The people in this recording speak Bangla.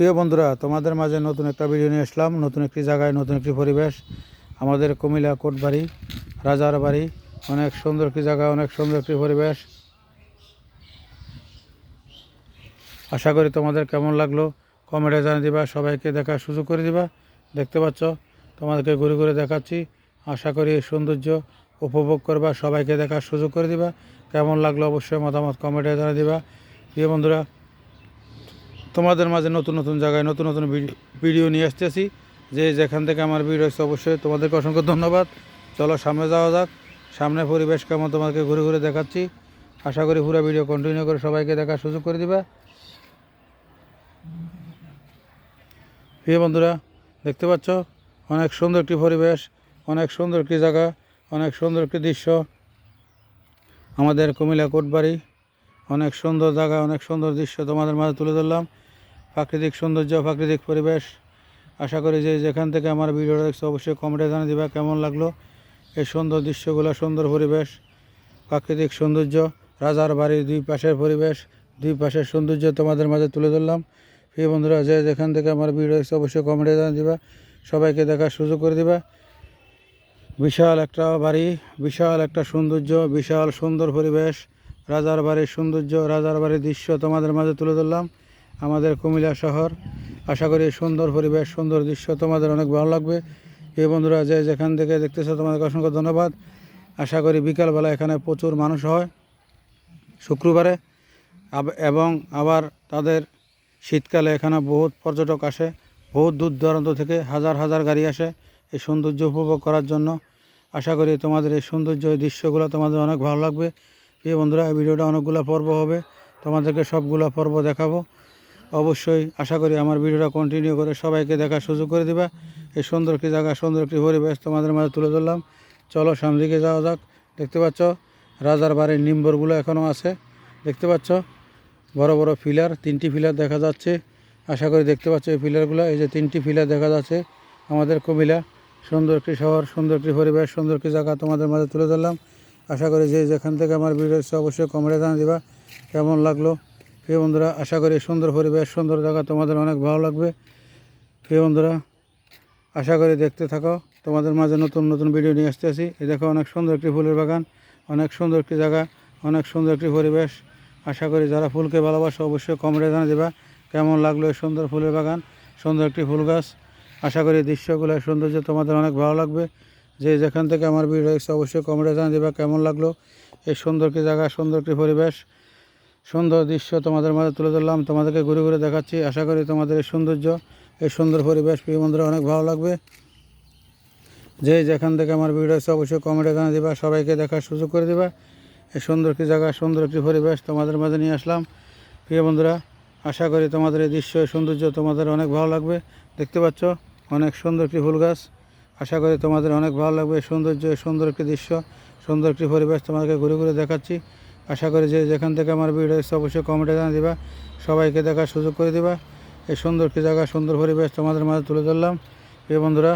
প্রিয় বন্ধুরা, তোমাদের মাঝে নতুন একটা ভিডিও নিয়ে আসলাম। নতুন একটি জায়গায়, নতুন একটি পরিবেশ। আমাদের কুমিল্লা কোটবাড়ি, রাজার বাড়ি। অনেক সুন্দর একটি জায়গা, অনেক সুন্দর একটি পরিবেশ। আশা করি তোমাদের কেমন লাগল? কমেন্টে জানিয়ে দিবা, সবাইকে দেখার সুযোগ করে দিবা। দেখতে পাচ্ছ, তোমাদেরকে ঘুরে ঘুরে দেখাচ্ছি। আশা করি সৌন্দর্য উপভোগ করবা, সবাইকে দেখার সুযোগ করে দিবা। কেমন লাগল অবশ্যই মতামত কমেন্টে জানিয়ে দিবা। প্রিয় বন্ধুরা তোমাদের মাঝে নতুন নতুন জায়গায় নতুন নতুন ভিডি- ভিডিও নিয়ে আসতেছি। যে যেখান থেকে আমার ভিডিও হচ্ছে অবশ্যই তোমাদেরকে অসংখ্য ধন্যবাদ। চলো সামনে যাওয়া যাক। সামনে পরিবেশ কেমন তোমাকে ঘুরে ঘুরে দেখাচ্ছি। আশা করি পুরো ভিডিও কন্টিনিউ করে সবাইকে দেখার সুযোগ করে দিবা। প্রিয় বন্ধুরা, দেখতে পাচ্ছ? অনেক সুন্দর একটি পরিবেশ, অনেক সুন্দর একটি জায়গা, অনেক সুন্দর একটি দৃশ্য। আমাদের কুমিল্লা কোটবাড়ি। অনেক সুন্দর জায়গা, অনেক সুন্দর দৃশ্য তোমাদের মাঝে তুলে ধরলাম। প্রাকৃতিক সৌন্দর্য, প্রাকৃতিক পরিবেশ। আশা করি যে যেখান থেকে আমার ভিডিওটা দেখছ অবশ্যই কমেন্টে জানিয়ে দিবা কেমন লাগল। এই সুন্দর দৃশ্যগুলো, সুন্দর পরিবেশ, প্রাকৃতিক সৌন্দর্য, রাজার বাড়ির দুই পাশের পরিবেশ, দুই পাশের সৌন্দর্য তোমাদের মাঝে তুলে ধরলাম। প্রিয় বন্ধুরা, যে যেখান থেকে আমার ভিডিও দেখছ অবশ্যই কমেন্টে জানিয়ে দিবা, সবাইকে দেখার সুযোগ করে দিবা। বিশাল একটা বাড়ি, বিশাল একটা সৌন্দর্য, বিশাল সুন্দর পরিবেশ রাজার বাড়ির সৌন্দর্য, রাজার বাড়ির দৃশ্য তোমাদের মাঝে তুলে ধরলাম। আমাদের কুমিল্লা শহর, আশা করি সুন্দর পরিবেশ, সুন্দর দৃশ্য তোমাদের অনেক ভালো লাগবে। এই বন্ধুরা, যে যেখান থেকে দেখতেছো তোমাদের অসংখ্য ধন্যবাদ। আশা করি বিকালবেলা এখানে প্রচুর মানুষ হয় শুক্রবারে। এবং আবার তাদের শীতকালে এখানে বহুত পর্যটক আসে, বহুত দূর দূরান্ত থেকে হাজার হাজার গাড়ি আসে এই সৌন্দর্য উপভোগ করার জন্য। আশা করি তোমাদের এই সৌন্দর্য, এই দৃশ্যগুলো তোমাদের অনেক ভালো লাগবে। এই বন্ধুরা, এই ভিডিওটা অনেকগুলো পর্ব হবে। তোমাদেরকে সবগুলো পর্ব দেখাবো। অবশ্যই আশা করি আমার ভিডিওটা কন্টিনিউ করে সবাইকে দেখার সুযোগ করে দিবা। এই সুন্দর একটি জায়গা, সুন্দর একটি পরিবেশ তোমাদের মাঝে তুলে ধরলাম। চলো সামনে যাওয়া যাক। দেখতে পাচ্ছ, রাজার বাড়ির নিম্বরগুলো এখনও আছে। দেখতে পাচ্ছ, বড় বড় ফিলার, তিনটি ফিলার দেখা যাচ্ছে। আশা করি দেখতে পাচ্ছ এই ফিলারগুলো, এই যে তিনটি ফিলার দেখা যাচ্ছে আমাদের কুমিলা সুন্দর একটি শহর, সুন্দর একটি পরিবেশ, সুন্দর একটি জায়গা তোমাদের মাঝে তুলে ধরলাম। আশা করি যে যেখান থেকে আমার ভিডিও এসেছে অবশ্যই কমেন্টে জানিয়ে দিবা। কেমন লাগল? প্রিয় বন্ধুরা, আশা করি সুন্দর পরিবেশ, সুন্দর জায়গা তোমাদের অনেক ভালো লাগবে। প্রিয় বন্ধুরা, আশা করি দেখতে থাকো। তোমাদের মাঝে নতুন নতুন ভিডিও নিয়ে আসতে আসি। এই দেখো, অনেক সুন্দর একটি ফুলের বাগান, অনেক সুন্দর একটি জায়গা, অনেক সুন্দর একটি পরিবেশ। আশা করি যারা ফুলকে ভালোবাসো অবশ্যই কমেন্টে জানিয়ে দেবা। কেমন লাগল এই সুন্দর ফুলের বাগান, সুন্দর একটি ফুল গাছ? আশা করি দৃশ্যগুলো, সৌন্দর্য তোমাদের অনেক ভালো লাগবে। যে যেখান থেকে আমার ভিডিও দেখছ অবশ্যই কমেন্টে জানিয়ে দেবা কেমন লাগল। এই সুন্দর একটি জায়গা সুন্দর একটি পরিবেশ, সুন্দর দৃশ্য তোমাদের মাঝে তুলে ধরলাম। তোমাদেরকে ঘুরে ঘুরে দেখাচ্ছি। আশা করি তোমাদের এই সৌন্দর্য, এই সুন্দর পরিবেশ প্রিয় বন্ধুরা অনেক ভালো লাগবে। যে যেখান থেকে আমার ভিডিও আছে অবশ্যই কমেন্টে জানিয়ে দিবা। সবাইকে দেখার সুযোগ করে দিবা। এই সুন্দর একটি জায়গা সুন্দর একটি পরিবেশ তোমাদের মাঝে নিয়ে আসলাম। প্রিয় বন্ধুরা, আশা করি তোমাদের এই দৃশ্য সৌন্দর্য তোমাদের অনেক ভালো লাগবে। দেখতে পাচ্ছ, অনেক সুন্দর একটি ফুল গাছ। আশা করি তোমাদের অনেক ভালো লাগবে। সৌন্দর্য সুন্দর একটি দৃশ্য, সুন্দর একটি পরিবেশ তোমাদেরকে ঘুরে ঘুরে দেখাচ্ছি। আশা করি যে যেখান থেকে আমার ভিডিও এসছে অবশ্যই কমেন্টে জানিয়ে দিবা, সবাইকে দেখার সুযোগ করে দিবা। এই সুন্দর একটি জায়গা, সুন্দর পরিবেশ তোমাদের মাঝে তুলে ধরলাম। প্রিয় বন্ধুরা